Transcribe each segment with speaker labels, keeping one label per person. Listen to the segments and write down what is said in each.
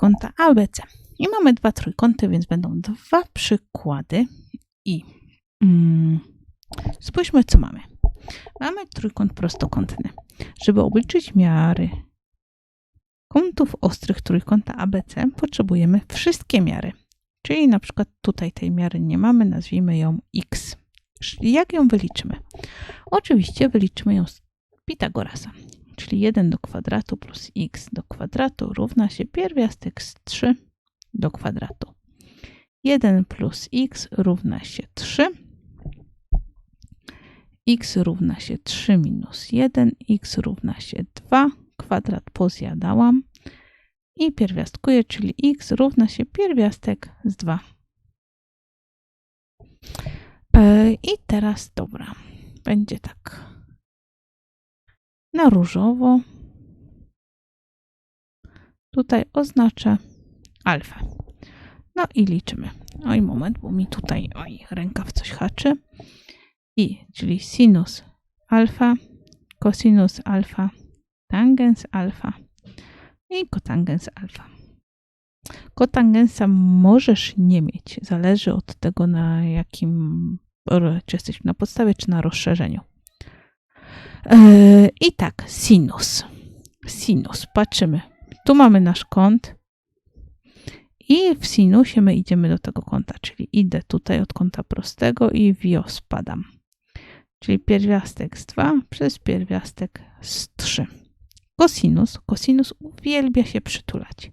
Speaker 1: trójkąta ABC. I mamy dwa trójkąty, więc będą dwa przykłady. I mm, spójrzmy, co mamy. Mamy trójkąt prostokątny. Żeby obliczyć miary kątów ostrych trójkąta ABC, potrzebujemy wszystkie miary. Czyli na przykład tutaj tej miary nie mamy, nazwijmy ją x. Jak ją wyliczymy? Oczywiście wyliczymy ją z Pitagorasa, czyli 1 do kwadratu plus x do kwadratu równa się pierwiastek z 3 do kwadratu. 1 plus x równa się 3. x równa się 3 minus 1, x równa się 2, kwadrat pozjadałam i pierwiastkuję, czyli x równa się pierwiastek z 2. E, I teraz dobra, będzie tak na różowo. Tutaj oznaczę alfę. No i liczymy. Oj, moment, bo mi tutaj oj, ręka w coś haczy. I, czyli sinus alfa, cosinus alfa, tangens alfa i kotangens alfa. Kotangensa możesz nie mieć. Zależy od tego, na jakim, czy jesteś na podstawie, czy na rozszerzeniu. I tak, sinus. Sinus, patrzymy. Tu mamy nasz kąt. I w sinusie my idziemy do tego kąta, czyli idę tutaj od kąta prostego i wio spadam. Czyli pierwiastek z 2 przez pierwiastek z 3. Kosinus. Kosinus uwielbia się przytulać.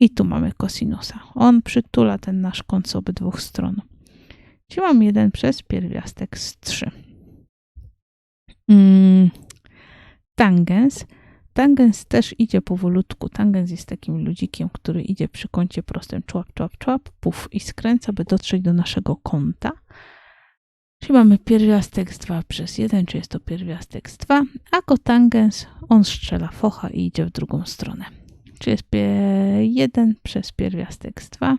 Speaker 1: I tu mamy kosinusa. On przytula ten nasz kąt z obydwu stron. Czyli mam 1 przez pierwiastek z 3. Mm, tangens. Tangens też idzie powolutku. Tangens jest takim ludzikiem, który idzie przy kącie prostym człap, człap, człap, puf i skręca, by dotrzeć do naszego kąta. Czyli mamy pierwiastek z 2 przez 1, czy jest to pierwiastek z 2, a kotangens, on strzela focha i idzie w drugą stronę. Czyli jest 1 przez pierwiastek z 2.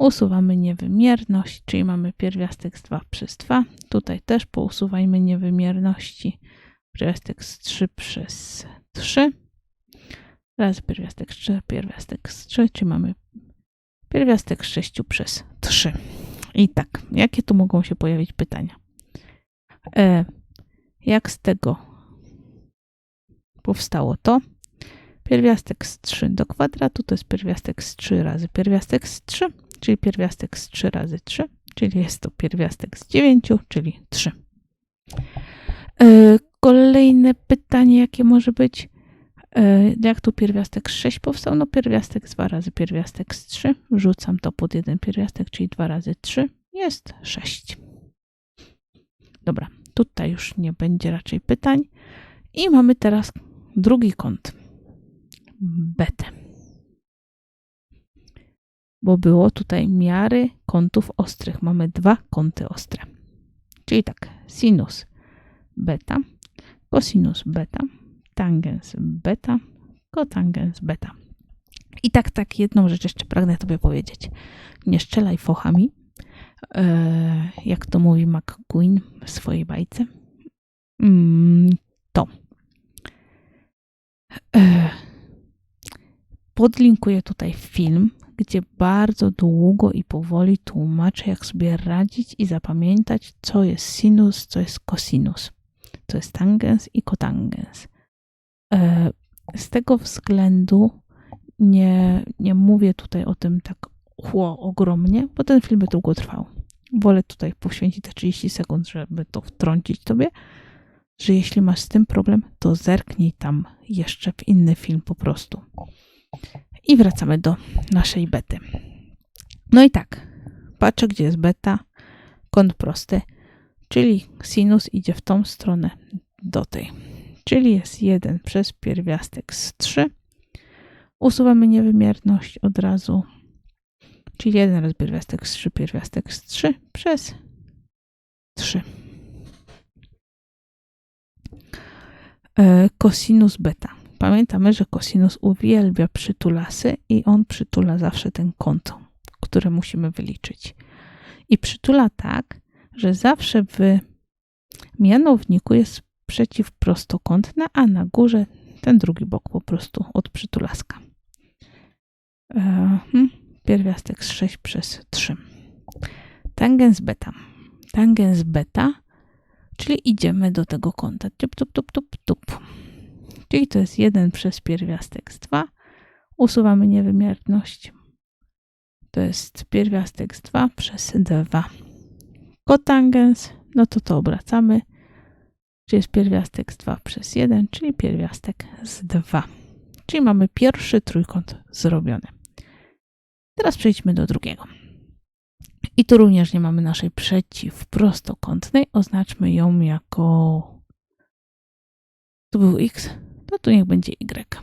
Speaker 1: Usuwamy niewymierność, czyli mamy pierwiastek z 2 przez 2. Tutaj też pousuwajmy niewymierności. Pierwiastek z 3 przez 3. Razy pierwiastek z 3, pierwiastek z 3, czyli mamy pierwiastek z 6 przez 3. I tak, jakie tu mogą się pojawić pytania? E, jak z tego powstało to? Pierwiastek z 3 do kwadratu to jest pierwiastek z 3 razy pierwiastek z 3, czyli pierwiastek z 3 razy 3, czyli jest to pierwiastek z 9, czyli 3. E, kolejne pytanie, jakie może być? E, jak tu pierwiastek z 6 powstał? No pierwiastek z 2 razy pierwiastek z 3. Wrzucam to pod jeden pierwiastek, czyli 2 razy 3 jest 6. Dobra, tutaj już nie będzie raczej pytań. I mamy teraz drugi kąt. Betę. Bo było tutaj miary kątów ostrych. Mamy dwa kąty ostre. Czyli tak, sinus beta, cosinus beta, tangens beta, kotangens beta. I tak, tak, jedną rzecz jeszcze pragnę Tobie powiedzieć. Nie strzelaj fochami, e, jak to mówi McQueen w swojej bajce. Mm, to. E, podlinkuję tutaj film, gdzie bardzo długo i powoli tłumaczę, jak sobie radzić i zapamiętać, co jest sinus, co jest cosinus, co jest tangens i kotangens. E, z tego względu nie, nie mówię tutaj o tym tak chło ogromnie, bo ten film by długo trwał. Wolę tutaj poświęcić te 30 sekund, żeby to wtrącić tobie, że jeśli masz z tym problem, to zerknij tam jeszcze w inny film po prostu. I wracamy do naszej bety. No i tak, patrzę, gdzie jest beta, kąt prosty, czyli sinus idzie w tą stronę do tej czyli jest 1 przez pierwiastek z 3. Usuwamy niewymierność od razu, czyli 1 razy pierwiastek z 3, pierwiastek z 3 przez 3. Kosinus e, beta. Pamiętamy, że kosinus uwielbia przytulasy i on przytula zawsze ten kąt, który musimy wyliczyć. I przytula tak, że zawsze w mianowniku jest przeciwprostokątna, a na górze ten drugi bok po prostu od przytulaska. E, hmm, pierwiastek z 6 przez 3. Tangens beta. Tangens beta, czyli idziemy do tego kąta. Tup, tup, tup, tup, tup. Czyli to jest 1 przez pierwiastek z 2. Usuwamy niewymierność. To jest pierwiastek z 2 przez 2. Kotangens, no to to obracamy. Czyli jest pierwiastek z 2 przez 1, czyli pierwiastek z 2. Czyli mamy pierwszy trójkąt zrobiony. Teraz przejdźmy do drugiego. I tu również nie mamy naszej przeciwprostokątnej. Oznaczmy ją jako. Tu był x, tu niech będzie y.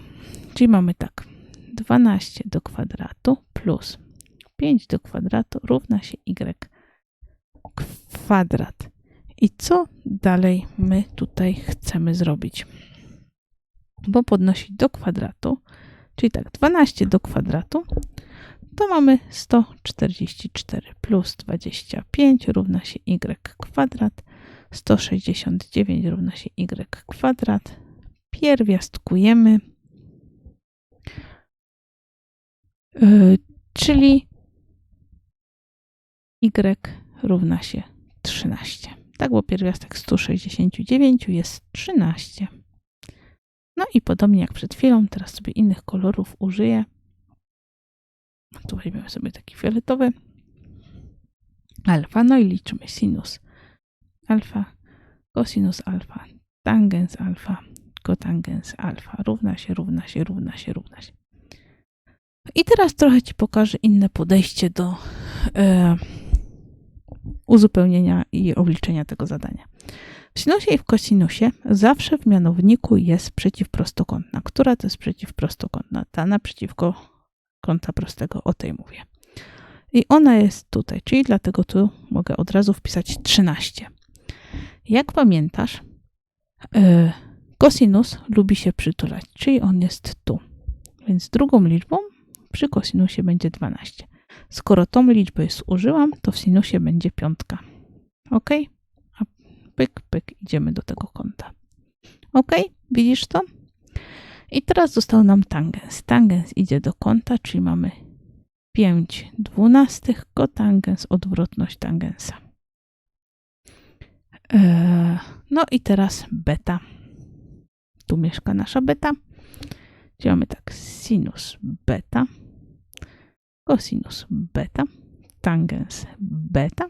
Speaker 1: Czyli mamy tak. 12 do kwadratu plus 5 do kwadratu równa się y kwadrat. I co dalej my tutaj chcemy zrobić? Bo podnosić do kwadratu, czyli tak, 12 do kwadratu, to mamy 144 plus 25 równa się y kwadrat, 169 równa się y kwadrat. Pierwiastkujemy, yy, czyli y równa się 13. Tak, bo pierwiastek 169 jest 13. No i podobnie jak przed chwilą, teraz sobie innych kolorów użyję. Tu weźmiemy sobie taki fioletowy. Alfa, no i liczymy sinus alfa, cosinus alfa, tangens alfa, kotangens alfa. Równa się, równa się, równa się, równa się. I teraz trochę Ci pokażę inne podejście do e, uzupełnienia i obliczenia tego zadania. W sinusie i w kosinusie zawsze w mianowniku jest przeciwprostokątna. Która to jest przeciwprostokątna? Ta naprzeciwko kąta prostego, o tej mówię. I ona jest tutaj, czyli dlatego tu mogę od razu wpisać 13. Jak pamiętasz, yy, kosinus lubi się przytulać, czyli on jest tu. Więc drugą liczbą przy kosinusie będzie 12. Skoro tą liczbę już użyłam, to w sinusie będzie piątka. Ok? A pyk, pyk, idziemy do tego kąta. Ok? Widzisz to? I teraz został nam tangens. Tangens idzie do kąta, czyli mamy 5 dwunastych, kotangens, odwrotność tangensa. Eee, no i teraz beta. Tu mieszka nasza beta. Czyli mamy tak sinus beta cosinus beta, tangens beta,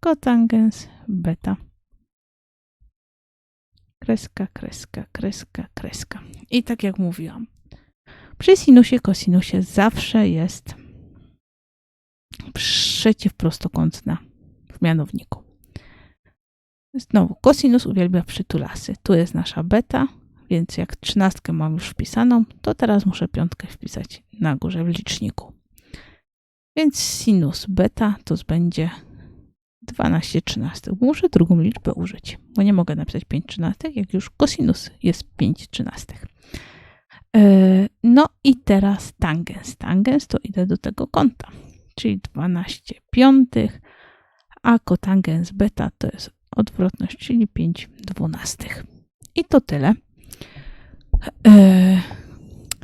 Speaker 1: kotangens beta. Kreska, kreska, kreska, kreska. I tak jak mówiłam, przy sinusie, kosinusie zawsze jest przeciwprostokątna w mianowniku. Znowu, kosinus uwielbia przytulasy. Tu jest nasza beta, więc jak trzynastkę mam już wpisaną, to teraz muszę piątkę wpisać na górze w liczniku. Więc sinus beta to będzie 12 trzynastych. Muszę drugą liczbę użyć, bo nie mogę napisać 5 trzynastych, jak już kosinus jest 5 trzynastych. E, no i teraz tangens. Tangens to idę do tego kąta, czyli 12 piątych, a kotangens beta to jest odwrotność, czyli 5 dwunastych. I to tyle. E,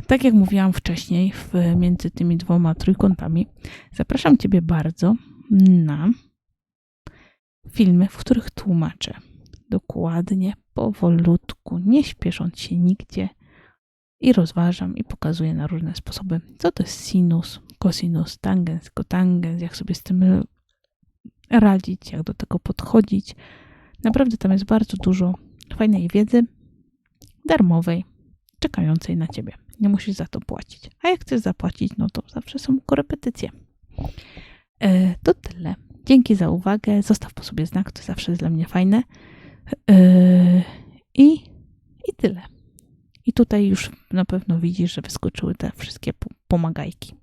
Speaker 1: tak jak mówiłam wcześniej, w, między tymi dwoma trójkątami, zapraszam Ciebie bardzo na filmy, w których tłumaczę dokładnie, powolutku, nie śpiesząc się nigdzie i rozważam i pokazuję na różne sposoby, co to jest sinus, cosinus, tangens, kotangens, jak sobie z tym radzić, jak do tego podchodzić. Naprawdę tam jest bardzo dużo fajnej wiedzy, darmowej, czekającej na Ciebie. Nie musisz za to płacić. A jak chcesz zapłacić, no to zawsze są korepetycje. E, to tyle. Dzięki za uwagę. Zostaw po sobie znak, to zawsze jest dla mnie fajne. E, I, I tyle. I tutaj już na pewno widzisz, że wyskoczyły te wszystkie pomagajki.